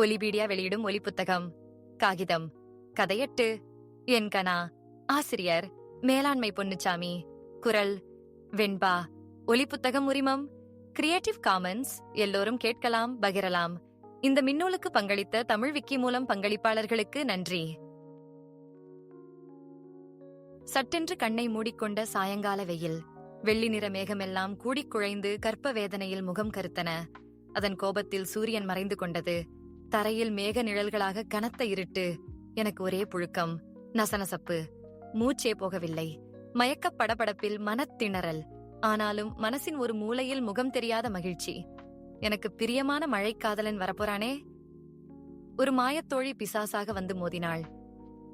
ஒலிபீடியா வெளியிடும் ஒலி புத்தகம் காகிதம். கதையட்டு. என் கனா ஆசிரியர். மேலாண்மை பொன்னுச்சாமி. குரல். வெண்பா. ஒலி புத்தகம் உரிமம். கிரியேட்டிவ் காமன்ஸ் எல்லோரும் கேட்கலாம் பகிரலாம். இந்த மின்னூலுக்கு பங்களித்த தமிழ் விக்கி மூலம் பங்களிப்பாளர்களுக்கு நன்றி. சட்டென்று கண்ணை மூடிக்கொண்ட சாயங்கால வெயில். வெள்ளி நிற மேகமெல்லாம் கூடிக் குழைந்து கற்ப வேதனையில் முகம் கருத்தன. அதன் கோபத்தில் சூரியன் மறைந்து கொண்டது. தரையில் மேக நிழல்களாக கனத்த இருட்டு. எனக்கு ஒரே புழுக்கம். நசநசப்பு. மூச்சே போகவில்லை. மயக்கப் படபடப்பில் மனத்திணறல் ஆனாலும் மனசின் ஒரு மூலையில் முகம் தெரியாத மகிழ்ச்சி. எனக்கு பிரியமான மழைக்காதலன் வரப்போறானே? ஒரு மாயத்தோழி பிசாசாக வந்து மோதினாள்.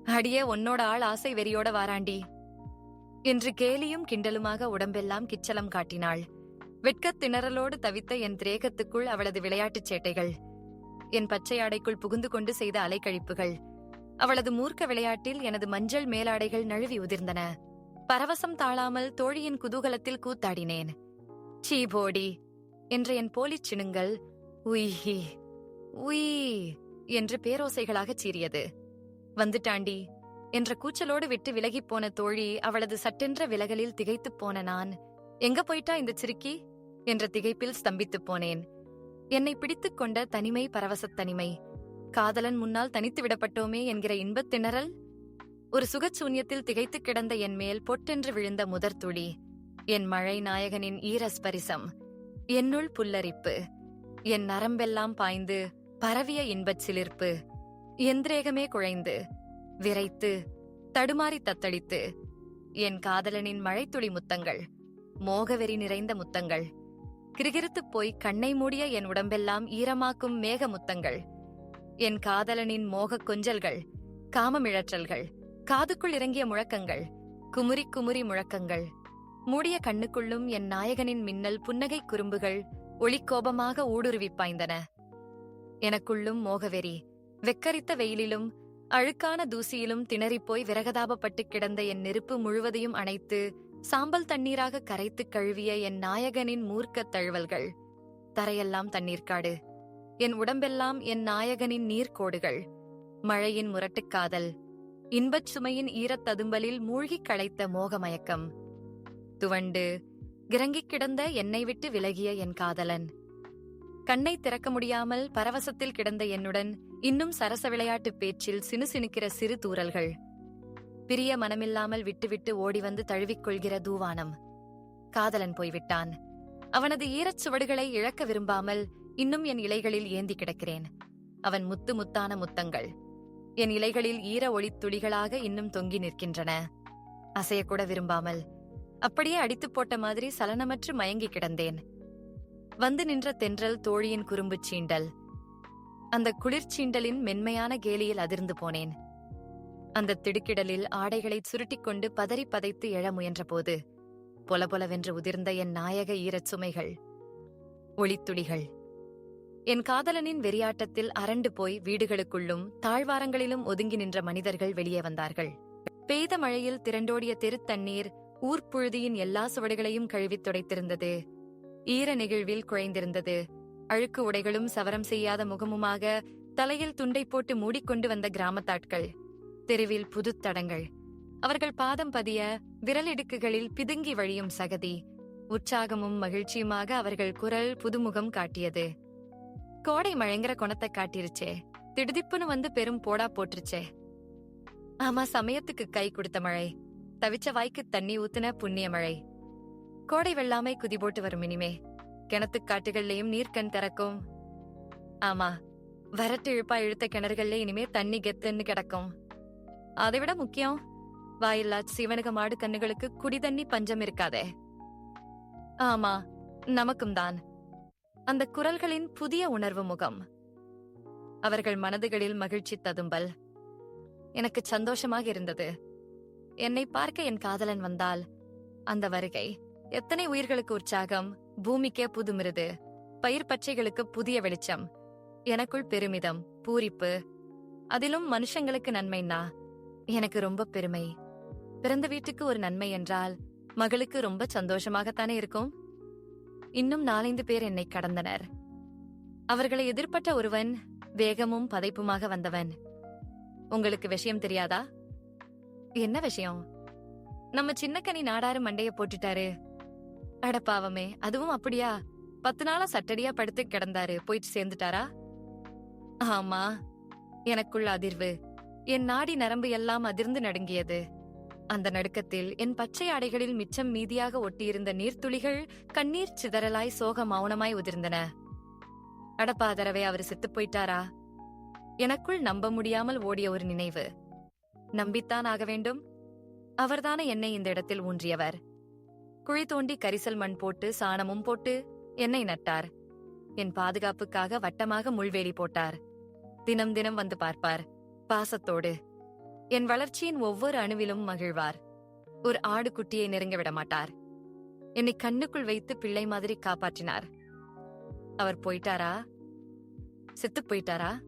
அடியே உன்னோட ஆள் ஆசை வெறியோட வாராண்டி. என்று கேலியும் கிண்டலுமாக உடம்பெல்லாம் கிச்சலம் காட்டினாள். வெட்கத் திணறலோடு தவித்த என் திரேகத்துக்குள் அவளது விளையாட்டுச் சேட்டைகள். என் பச்சை ஆடைக்குள் புகுந்து கொண்டு செய்த அலைக்கழிப்புகள். அவளது மூர்க்க விளையாட்டில் எனது மஞ்சள் மேலாடைகள் நழுவி உதிர்ந்தன. பரவசம் தாழாமல் தோழியின் குதூகலத்தில் கூத்தாடினேன். சீ போடி என்ற என் போலிச் சினுங்கள் உய்ஹி உய் என்று பேரோசைகளாகச் சீறியது. வந்துட்டாண்டி என்ற கூச்சலோடு விட்டு விலகிப் போன தோழி அவளது சட்டென்ற விலகலில் திகைத்துப் போன நான் எங்க போயிட்டா இந்த சிறுக்கி? என்ற திகைப்பில் ஸ்தம்பித்துப் போனேன். என்னை பிடித்துக் கொண்ட தனிமை பரவசத் தனிமை. காதலன் முன்னால் தனித்து விடப்பட்டோமே என்கிற இன்பத் திணறல். ஒரு சுகச்சூன்யத்தில் திகைத்துக் கிடந்த என் மேல் பொட்டென்று விழுந்த முதற் துளி. என் மழை நாயகனின் ஈரஸ்பரிசம் என்னுள் புல்லரிப்பு. என் நரம்பெல்லாம் பாய்ந்து பரவிய இன்பச் சிலிர்ப்பு. எந்திரேகமே குழைந்து விரைத்து தடுமாறி தத்தளித்து. என் காதலனின் மழைத்துளி முத்தங்கள். மோகவெறி நிறைந்த முத்தங்கள். கிறுகிறுத்துப் போய் கண்ணை மூடிய என் உடம்பெல்லாம் ஈரமாக்கும் மேக முத்தங்கள் என் காதலனின் மோகக் கொஞ்சல்கள் காமமிழற்றல்கள் காதுக்குள் இறங்கிய முழக்கங்கள் குமுறி குமுறி முழக்கங்கள். மூடிய கண்ணுக்குள்ளும் என் நாயகனின் மின்னல் புன்னகை குறும்புகள் ஒளிக்கோபமாக ஊடுருவிப் பாய்ந்தன. எனக்குள்ளும் மோகவெறி வெக்கரித்த வெயிலிலும் அழுக்கான தூசியிலும் திணறிப்போய் விரகதாபப்பட்டு கிடந்த என் நெருப்பு முழுவதையும் அணைத்து சாம்பல் தண்ணீராக கரைத்து கழுவிய என் நாயகனின் மூர்க்கத் தழுவல்கள். தரையெல்லாம் தண்ணீர்க்காடு. என் உடம்பெல்லாம் என் நாயகனின் நீர்க்கோடுகள். மழையின் முரட்டுக்காதல். இன்பச் சுமையின் ஈரத் ததும்பலில் மூழ்கிக் களைத்த மோகமயக்கம். துவண்டு. கிறங்கிக் கிடந்த என்னை விட்டு விலகிய என் காதலன். கண்ணை திறக்க முடியாமல் பரவசத்தில் கிடந்த என்னுடன் இன்னும் சரச விளையாட்டு பேச்சில் சினுசினுக்கிற சிறு தூறல்கள். பிரிய மனமில்லாமல் விட்டுவிட்டு ஓடி வந்து தழுவிக்கொள்கிற தூவானம். காதலன் போய்விட்டான். அவனது ஈரச் சுவடுகளை இழக்க விரும்பாமல் இன்னும் என் இலைகளில் ஏந்தி கிடக்கிறேன். அவன் முத்து முத்தான முத்தங்கள். என் இலைகளில் ஈர ஒளித் துளிகளாக இன்னும் தொங்கி நிற்கின்றன. அசையக்கூட விரும்பாமல் அப்படியே அடித்துப் போட்ட மாதிரி சலனமற்று மயங்கி கிடந்தேன். வந்து நின்ற தென்றல் தோழியின் குறும்புச் சீண்டல். அந்த குளிர்ச்சீண்டலின் மென்மையான கேலியில் அதிர்ந்து போனேன். அந்த திடுக்கிடலில் ஆடைகளைச் சுருட்டிக்கொண்டு பதறி பதைத்து எழ முயன்றபோது பொலபொலவென்று உதிர்ந்த என் நாயக ஈரச் சுமைகள் ஒளித்துளிகள். என் காதலனின் வெறியாட்டத்தில் அரண்டு போய் வீடுகளுக்குள்ளும் தாழ்வாரங்களிலும் ஒதுங்கி நின்ற மனிதர்கள் வெளியே வந்தார்கள். பெய்த மழையில் திரண்டோடிய தெருத்தண்ணீர் ஊர்ப்புழுதியின் எல்லா சுவடுகளையும் கழுவித் துடைத்திருந்தது. ஈர நெகிழ்வில் குழைந்திருந்தது. அழுக்கு உடைகளும் சவரம் செய்யாத முகமுமாக தலையில் துண்டை போட்டு மூடிக்கொண்டு வந்த கிராமத்தாட்கள். தெருவில் புதுத் தடங்கள் அவர்கள் பாதம் பதிய விரலிடுக்குகளில் பிதுங்கி வழியும் சகதி. உற்சாகமும் மகிழ்ச்சியுமாக அவர்கள் குரல் புதுமுகம் காட்டியது. கோடை மழைங்கிற குணத்தை காட்டிருச்சே. திடுதிப்புன்னு வந்து பெரும் போடா போட்டுருச்சே. ஆமா சமயத்துக்கு கை கொடுத்த மழை. தவிச்ச வாய்க்கு தண்ணி ஊத்துன புண்ணிய மழை. கோடை வெள்ளாமை குதி போட்டு வரும் இனிமே. கிணத்துக் காட்டுகள்லயும் நீர்க்கண் திறக்கும். ஆமா வரட்டு இழுப்பா இழுத்த கிணறுகள்ல இனிமே தண்ணி கெத்துன்னு கிடக்கும். அதைவிட முக்கியம் வாயில்லா சிவனுக மாடு கண்ணுகளுக்கு குடி தண்ணி பஞ்சம் இருக்காதே. ஆமா நமக்கும் தான். அந்த குரல்களின் புதிய உணர்வு முகம். அவர்கள் மனதுகளில் மகிழ்ச்சி ததும்பல். எனக்கு சந்தோஷமாக இருந்தது. என்னை பார்க்க என் காதலன் வந்தால் அந்த வருகை. எத்தனை உயிர்களுக்கு உற்சாகம் பூமிக்கே புதுமிருது பயிர் பச்சைகளுக்கு புதிய வெளிச்சம். எனக்குள் பெருமிதம் பூரிப்பு. அதிலும் மனுஷங்களுக்கு நன்மைன்னா? எனக்கு ரொம்ப பெருமை. பிறந்த வீட்டுக்கு ஒரு நன்மை என்றால் மகளுக்கு ரொம்ப சந்தோஷமாகத்தானே இருக்கும்? இன்னும் நாலைந்து பேர் என்னை கடந்தனர். அவர்களை எதிர்பட்ட ஒருவன் வேகமும் பதைப்புமாக வந்தவன். உங்களுக்கு விஷயம் தெரியாதா? என்ன விஷயம்? நம்ம சின்னக்கனி நாடாரு மண்டைய போட்டுட்டாரு. அட பாவமே அதுவும் அப்படியா? பத்து நாளா சட்டடியா படுத்து கிடந்தாரு போயிட்டு சேர்ந்துட்டாரா? ஆமா எனக்குள்ள அதிர்வு. என் நாடி நரம்பு எல்லாம் அதிர்ந்து நடுங்கியது. அந்த நடுக்கத்தில் என் பச்சை ஆடைகளில் மிச்சம் மீதியாக ஒட்டியிருந்த நீர்த்துளிகள் கண்ணீர் சிதறலாய் சோக மௌனமாய் உதிர்ந்தன. அடப்பாதரவை அவர் செத்துப் போயிட்டாரா? எனக்குள் நம்ப முடியாமல் ஓடிய ஒரு நினைவு. நம்பித்தான் ஆக வேண்டும். அவர்தானே என்னை இந்த இடத்தில் ஊன்றியவர்? குழி தோண்டி கரிசல் மண் போட்டு சாணமும் போட்டு என்னை நட்டார். என் பாதுகாப்புக்காக வட்டமாக முள்வேலி போட்டார். தினம் தினம் வந்து பார்ப்பார். பாசத்தோடு என் வளர்ச்சியின் ஒவ்வொரு அணுவிலும் மகிழ்வார். ஒரு ஆடு குட்டியை நெருங்க விட மாட்டார் என்னை கண்ணுக்குள் வைத்து பிள்ளை மாதிரி காப்பாற்றினார். அவர் போயிட்டாரா? செத்துப் போயிட்டாரா?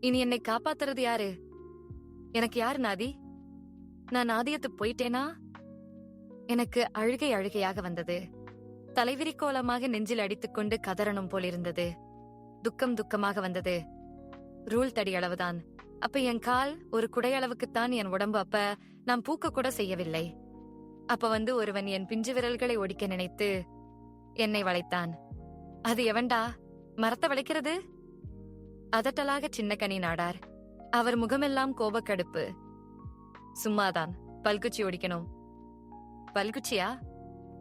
இனி என்னை காப்பாத்துறது யாரு? எனக்கு யாரு நாதி? நான் நாதியத்து போயிட்டேனா? எனக்கு அழுகை அழுகையாக வந்தது. தலைவிரி கோலமாக நெஞ்சில் அடித்துக்கொண்டு கதறணும் போலிருந்தது. துக்கம் துக்கமாக வந்தது. ரூல் தடி அளவுதான் அப்ப என் கால் ஒரு குடையளவுக்குத்தான் என் உடம்பு அப்ப நான் பூக்க கூட செய்யவில்லை. அப்ப வந்து ஒருவன் என் பிஞ்சு விரல்களை ஒடிக்க நினைத்து என்னை வளைத்தான். அது எவன்டா? மரத்த வளைக்கிறது? அதட்டலாக சின்ன கனி நாடார். அவர் முகமெல்லாம் கோபக்கடுப்பு. சும்மாதான் பல்குச்சி ஒடிக்கணும். பல்குச்சியா?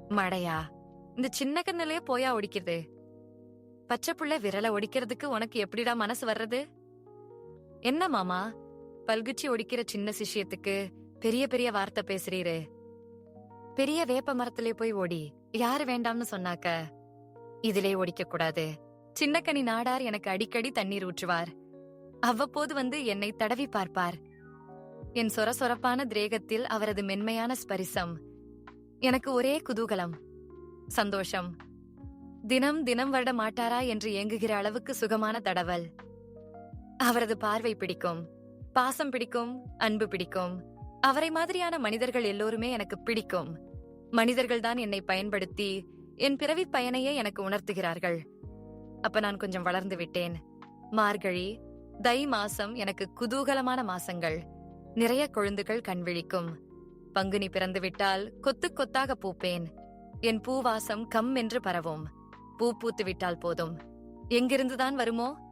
மடையா? இந்த சின்ன கண்ணிலேயே போயா ஒடிக்கிறது. பச்சை புள்ள விரலை ஒடிக்கிறதுக்கு உனக்கு எப்படிடா மனசு வர்றது? என்ன மாமா? பல்குச்சி ஒடிக்கிற சின்ன சிஷ்யத்துக்கு பெரிய பெரிய வார்த்தை பேசுறீரு. பெரிய வேப்ப மரத்திலே போய் ஓடி யாரு வேண்டாம்னு சொன்னாக்க? இதிலே ஒடிக்க கூடாது. சின்னக்கனி நாடார் எனக்கு அடிக்கடி தண்ணீர் ஊற்றுவார். அவ்வப்போது வந்து என்னை தடவி பார்ப்பார். என் சொர சொரப்பான திரேகத்தில் அவரது மென்மையான ஸ்பரிசம். எனக்கு ஒரே குதூகலம். சந்தோஷம். தினம் தினம் வருட மாட்டாரா என்று ஏங்குகிற அளவுக்கு சுகமான தடவல். அவரது பார்வை பிடிக்கும். பாசம் பிடிக்கும் அன்பு பிடிக்கும். அவரை மாதிரியான மனிதர்கள் எல்லோருமே எனக்கு பிடிக்கும். மனிதர்கள்தான் என்னை பயன்படுத்தி என் பிறவி பயனையே எனக்கு உணர்த்துகிறார்கள். அப்ப நான் கொஞ்சம் வளர்ந்து விட்டேன். மார்கழி தை மாசம் எனக்கு குதூகலமான மாசங்கள். நிறைய கொழுந்துகள் கண்விழிக்கும் பங்குனி பிறந்து விட்டால் கொத்து கொத்தாக பூப்பேன். என் பூவாசம் கம் என்று பரவும். பூ பூத்து விட்டால் போதும். எங்கிருந்துதான் வருமோ?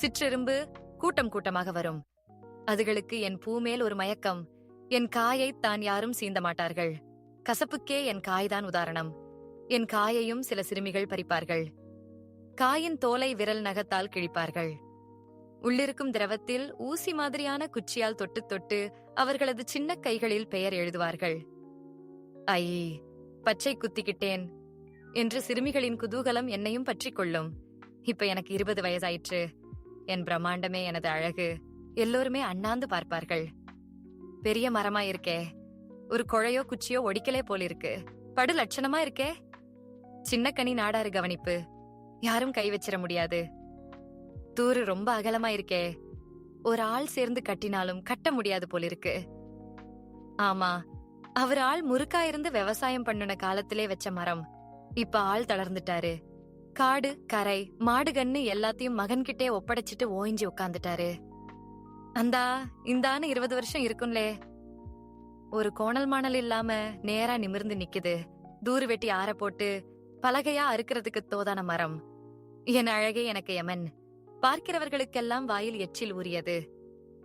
சிற்றெரும்பு கூட்டம் கூட்டமாக வரும். அதுகளுக்கு என் பூமேல் ஒரு மயக்கம். என் காயை தான் யாரும் சீந்த மாட்டார்கள். கசப்புக்கே என் காய்தான் உதாரணம். என் காயையும் சில சிறுமிகள் பறிப்பார்கள். காயின் தோலை விரல் நகத்தால் கிழிப்பார்கள். உள்ளிருக்கும் திரவத்தில் ஊசி மாதிரியான குச்சியால் தொட்டு தொட்டு அவர்களது சின்ன கைகளில் பெயர் எழுதுவார்கள். ஐ பச்சை குத்திக்கிட்டேன். என்று சிறுமிகளின் குதூகலம் என்னையும் பற்றிக் கொள்ளும். இப்ப எனக்கு இருபது வயதாயிற்று. என் பிரம்மாண்டமே எனது அழகு. எல்லோருமே அண்ணாந்து பார்ப்பார்கள். பெரிய மரமா இருக்கே. ஒரு குழையோ குச்சியோ ஒடிக்கலே போலிருக்கு. படு லட்சணமா இருக்கே. சின்ன கனி நாடாரு கவனிப்பு. யாரும் கை வச்சிட முடியாது. தூரு ரொம்ப அகலமா இருக்கே. ஒரு ஆள் சேர்ந்து கட்டினாலும் கட்ட முடியாது போலிருக்கு. ஆமா அவர் ஆள் முறுக்கா இருந்து விவசாயம் பண்ணுன காலத்திலே வச்ச மரம். இப்ப ஆள் தளர்ந்துட்டாரு. காடு கரை மாடுகன்னு எல்லாத்தையும் மகன்கிட்டே ஒப்படைச்சிட்டு ஓய்ஞ்சி உட்காந்துட்டாரு அந்தா இந்தான்னு இருபது வருஷம் இருக்கும்லே. ஒரு கோணல் மாணல் இல்லாம நேரா நிமிர்ந்து நிக்குது. தூரு வெட்டி ஆற போட்டு பலகையா அறுக்கிறதுக்கு தோதான மரம். என் அழகே எனக்கு யமன். பார்க்கிறவர்களுக்கெல்லாம் வாயில் எச்சில் ஊறியது.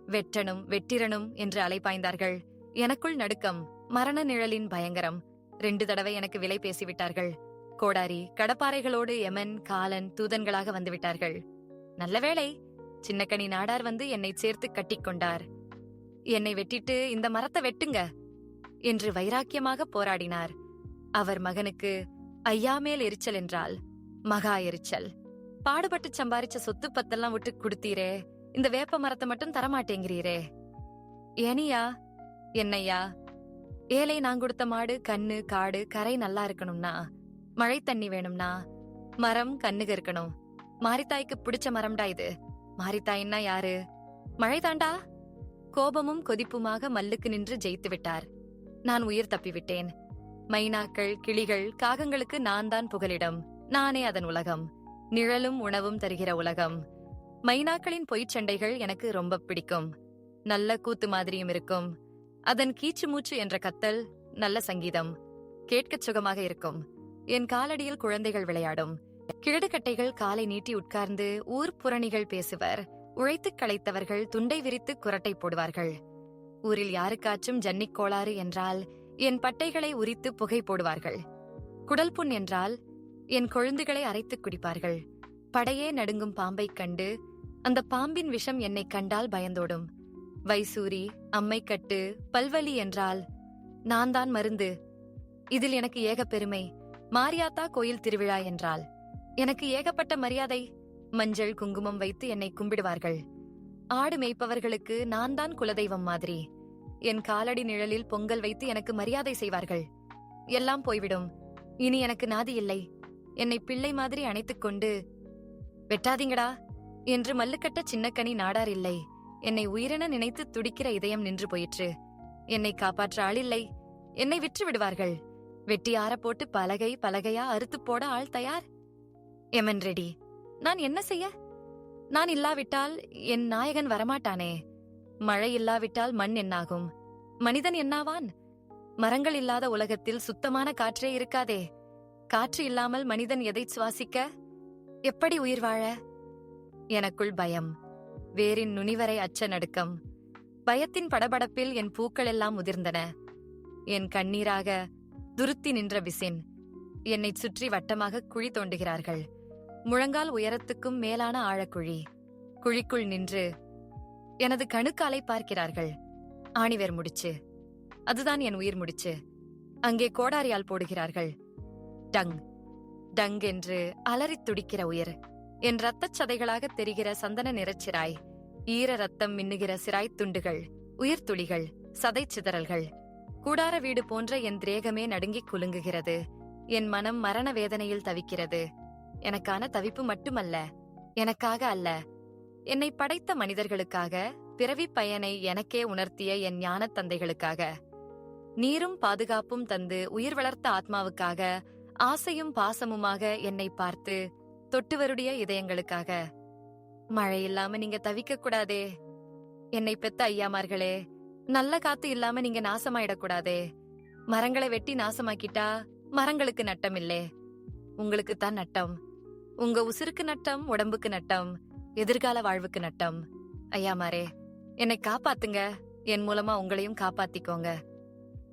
வெட்டனும் வெட்டிரனும் என்று அலைபாய்ந்தார்கள். எனக்குள் நடுக்கம் மரண நிழலின் பயங்கரம். ரெண்டு தடவை எனக்கு விலை பேசிவிட்டார்கள். கோடாரி கடப்பாறைகளோடு எமன் காலன் தூதன்களாக வந்துவிட்டார்கள். நல்ல வேளை சின்னக்கனி நாடார் வந்து என்னை சேர்த்து கட்டிக்கொண்டார் என்னை வெட்டிட்டு இந்த மரத்தை வெட்டுங்க என்று வைராக்கியமாக போராடினார். அவர் மகனுக்கு ஐயா மேல் எரிச்சல் என்றால் மகா எரிச்சல். பாடுபட்டு சம்பாரிச்ச சொத்து பத்தெல்லாம் விட்டு கொடுத்தீரே இந்த வேப்ப மரத்தை மட்டும் தரமாட்டேங்கிறீரே. ஏனியா என்னையா ஏழை நான் கொடுத்த மாடு கண்ணு காடு கரை நல்லா இருக்கணும்னா மழை தண்ணி வேணும்னா மரம் கண்ணுக இருக்கணும். மாரித்தாய்க்கு பிடிச்ச மரம்டா இது. மாரித்தாயின்னா யாரு? மழை தாண்டா? கோபமும் கொதிப்புமாக மல்லுக்கு நின்று ஜெயித்து விட்டார். நான் உயிர் தப்பிவிட்டேன். மைனாக்கள் கிளிகள் காகங்களுக்கு நான் தான் புகலிடம். நானே அதன் உலகம். நிழலும் உணவும் தருகிற உலகம். மைனாக்களின் பொய்ச் சண்டைகள் எனக்கு ரொம்ப பிடிக்கும். நல்ல கூத்து மாதிரியும் இருக்கும். அதன் கீச்சு மூச்சு என்ற கத்தல் நல்ல சங்கீதம். கேட்கச் சுகமாக இருக்கும். என் காலடியில் குழந்தைகள் விளையாடும். கிழடுகட்டைகள் காலை நீட்டி உட்கார்ந்து ஊர் புறணிகள் பேசுவர். உழைத்துக் களைத்தவர்கள் துண்டை விரித்து குரட்டை போடுவார்கள். ஊரில் யாருக்காச்சும் ஜன்னிக் கோளாறு என்றால் என் பட்டைகளை உரித்து புகை போடுவார்கள். குடல் புண் என்றால் என் கொழுந்துகளை அரைத்துக் குடிப்பார்கள். படையே நடுங்கும் பாம்பைக் கண்டு அந்த பாம்பின் விஷம் என்னை கண்டால் பயந்தோடும். வைசூரி அம்மைக்கட்டு பல்வலி என்றால் நான் தான் மருந்து. இதில் எனக்கு ஏக பெருமை. மாரியாத்தா கோயில் திருவிழா என்றால் எனக்கு ஏகப்பட்ட மரியாதை மஞ்சள் குங்குமம் வைத்து என்னை கும்பிடுவார்கள். ஆடு மேய்ப்பவர்களுக்கு நான் தான் குலதெய்வம் மாதிரி. என் காலடி நிழலில் பொங்கல் வைத்து எனக்கு மரியாதை செய்வார்கள். எல்லாம் போய்விடும். இனி எனக்கு நாதி இல்லை. என்னை பிள்ளை மாதிரி அணைத்துக் கொண்டு வெட்டாதீங்கடா. என்று மல்லுக்கட்ட சின்னக்கனி நாடார் இல்லை. என்னை உயிரென நினைத்து துடிக்கிற இதயம் நின்று போயிற்று. என்னை காப்பாற்ற ஆளில்லை என்னை விற்று விடுவார்கள். வெட்டி போட்டு பலகை பலகையா அறுத்துப் போட ஆள் தயார்? எமன் ரெடி. நான் என்ன செய்ய? நான் இல்லாவிட்டால் என் நாயகன் வரமாட்டானே. மழை இல்லாவிட்டால் மண் என்னாகும்? மனிதன் என்னாவான்? மரங்கள் இல்லாத உலகத்தில் சுத்தமான காற்றே இருக்காதே. காற்று இல்லாமல் மனிதன் எதை சுவாசிக்க? எப்படி உயிர் வாழ? எனக்குள் பயம். வேரின் நுனிவரை அச்ச நடுக்கம். பயத்தின் படபடப்பில் என் பூக்கள் எல்லாம் உதிர்ந்தன. என் கண்ணீராக துருத்தி நின்ற விசின். என்னைச் சுற்றி வட்டமாக குழி தோண்டுகிறார்கள். முழங்கால் உயரத்துக்கும் மேலான ஆழக்குழி. குழிக்குள் நின்று எனது கணுக்காலை பார்க்கிறார்கள். ஆணிவேர் முடிச்சு. அதுதான் என் உயிர் முடிச்சு. அங்கே கோடாரியால் போடுகிறார்கள். டங். டங் என்று அலறித் துடிக்கிற உயிர். என் ரத்தச் சதைகளாக தெரிகிற சந்தன நிறச்சிராய் ஈர ரத்தம் மின்னுகிற சிராய்த் துண்டுகள். உயிர் துளிகள் சதை சிதறல்கள். கூடார வீடு போன்ற என் திரேகமே நடுங்கிக் குலுங்குகிறது. என் மனம் மரண வேதனையில் தவிக்கிறது. எனக்கான தவிப்பு மட்டுமல்ல எனக்காக அல்ல. என்னை படைத்த மனிதர்களுக்காக பிறவிப் பயனை எனக்கே உணர்த்திய என் ஞானத் தந்தைகளுக்காக. நீரும் பாதுகாப்பும் தந்து உயிர் வளர்த்த ஆத்மாவுக்காக ஆசையும் பாசமுமாக என்னை பார்த்து தொட்டுவருடைய இதயங்களுக்காக. மழை இல்லாம நீங்க தவிக்க கூடாதே. என்னை பெத்த ஐயாமார்களே நல்ல காத்து இல்லாம நீங்க நாசமாயிடக்கூடாதே. மரங்களை வெட்டி நாசமாக்கிட்டா மரங்களுக்கு நட்டம் இல்லே உங்களுக்கு தான் நட்டம். உங்க உசிருக்கு நட்டம் உடம்புக்கு நட்டம் எதிர்கால வாழ்வுக்கு நட்டம். ஐயா மாரே என்னை காப்பாத்துங்க. என் மூலமா உங்களையும் காப்பாத்திக்கோங்க.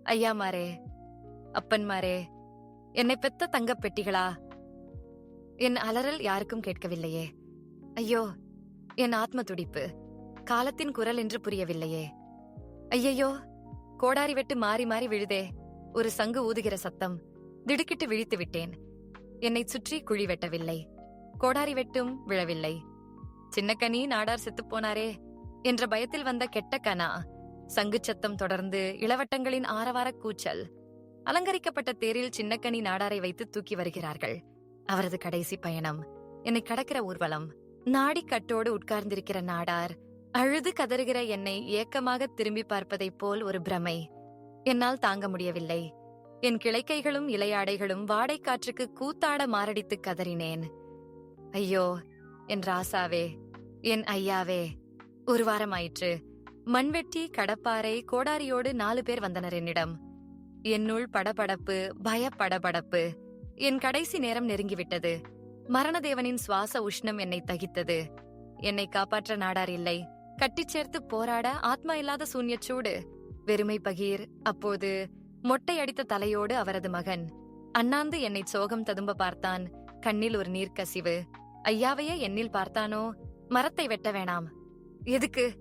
ஐயா மாரே அப்பன் மாரே என்னை பெத்த தங்கப் பெட்டிகளா? என் அலறல் யாருக்கும் கேட்கவில்லையே. ஐயோ என் ஆத்ம துடிப்பு. காலத்தின் குரல் என்று புரியவில்லையே. ஐயையோ கோடாரி வெட்டு மாறி மாறி விழுதே ஒரு சங்கு ஊதுகிற சத்தம். திடுக்கிட்டு விழித்து விட்டேன். என்னைச் சுற்றி குழி வெட்டவில்லை. கோடாரி வெட்டும் விழவில்லை. சின்னக்கனி நாடார் செத்துப் போனாரே என்ற பயத்தில் வந்த கெட்ட கனா சங்குச் சத்தம் தொடர்ந்து இளவட்டங்களின் ஆரவார கூச்சல். அலங்கரிக்கப்பட்ட தேரில் சின்னக்கனி நாடாரை வைத்து தூக்கி வருகிறார்கள். அவரது கடைசி பயணம். என்னை கடக்கிற ஊர்வலம். நாடி கட்டோடு உட்கார்ந்திருக்கிற நாடார் அழுது கதறுகிற என்னை ஏக்கமாக திரும்பி பார்ப்பதைப் போல் ஒரு பிரமை. என்னால் தாங்க முடியவில்லை. என் கிளைக்கைகளும் இலையாடைகளும் வாடைக்காற்றுக்கு கூத்தாட மாரடித்து கதறினேன். ஐயோ என் ராசாவே என் ஐயாவே ஒரு வாரமாயிற்று. மண்வெட்டி கடப்பாறை கோடாரியோடு நாலு பேர் வந்தனர் என்னிடம். என்னுள் படபடப்பு பயப்படபடப்பு. என் கடைசி நேரம் நெருங்கிவிட்டது. மரணதேவனின் சுவாச உஷ்ணம் என்னை தகித்தது. என்னை காப்பாற்ற நாடார் இல்லை. கட்டிச் சேர்த்து போராட ஆத்மா இல்லாத சூன்யச்சூடு. வெறுமை பகீர் அப்போது மொட்டை அடித்த தலையோடு அவரது மகன். அண்ணாந்து என்னை சோகம் ததும்ப பார்த்தான். கண்ணில் ஒரு நீர்க்கசிவு ஐயாவையே என்னில் பார்த்தானோ? மரத்தை வெட்ட வேணாம். எதுக்கு?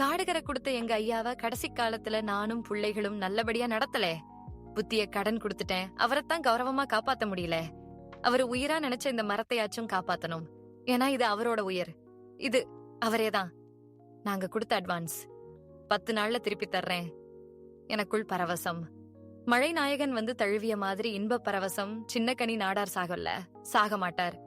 காடுகரை கொடுத்த எங்க ஐயாவ கடைசி காலத்துல நானும் புள்ளைகளும் நல்லபடியா நடத்தல. புத்திய கடன் கொடுத்துட்டேன். அவரைத்தான் கௌரவமா காப்பாத்த முடியல. அவர் உயிரா நினைச்ச இந்த மரத்தையாச்சும் காப்பாத்தணும். ஏன்னா இது அவரோட உயிர். இது அவரேதான். நாங்க கொடுத்த அட்வான்ஸ் பத்து நாள்ல திருப்பி தர்றேன். எனக்குள் பரவசம். மழை நாயகன் வந்து தழுவிய மாதிரி இன்ப பரவசம் சின்னக்கனி நாடார் சாகல்ல. சாக மாட்டார்